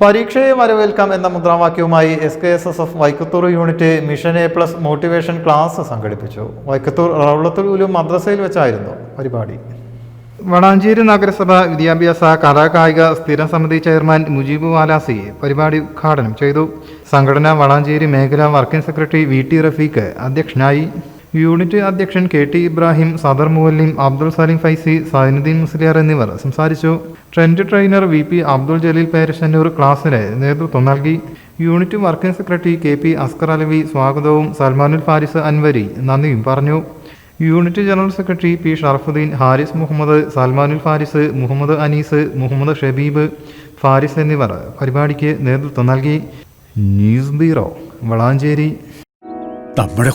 പരീക്ഷയെ വരവേൽക്കാം എന്ന മുദ്രാവാക്യവുമായി S K S S F Vaikkathur unit mission A plus motivation class സംഘടിപ്പിച്ചു. വൈക്കത്തൂർ റൗളത്തുൽ മദ്രസയിൽ വെച്ചായിരുന്നു പരിപാടി. വടാഞ്ചേരി നഗരസഭ വിദ്യാഭ്യാസ കലാകായിക സ്ഥിരം സമിതി ചെയർമാൻ മുജീബ് വാലാസി പരിപാടി ഉദ്ഘാടനം ചെയ്തു. സംഘടന വടാഞ്ചേരി മേഖലാ working secretary V T Rafeeq അധ്യക്ഷനായി യൂണിറ്റ് അധ്യക്ഷൻ കെ ടി ഇബ്രാഹിം സദർ മുവല്ലിം അബ്ദുൾ സലീം ഫൈസി സൈനുദ്ദീൻ മുസ്ലിയാർ എന്നിവർ സംസാരിച്ചു. Trend trainer V P Abdul Jaleel Perassannur ക്ലാസ്സിന് നേതൃത്വം നൽകി. Unit working secretary K P Askar Alavi സ്വാഗതവും സൽമാനുൽ ഫാരിസ് അൻവരി നന്ദിയും പറഞ്ഞു. Unit general secretary P Sharafuddin Haris Muhammad Salmanul Faris Muhammad Anees Muhammad Shabeeb Faris എന്നിവർ പരിപാടിക്ക് നേതൃത്വം നൽകി. News bureau Valanchery. നമ്മുടെ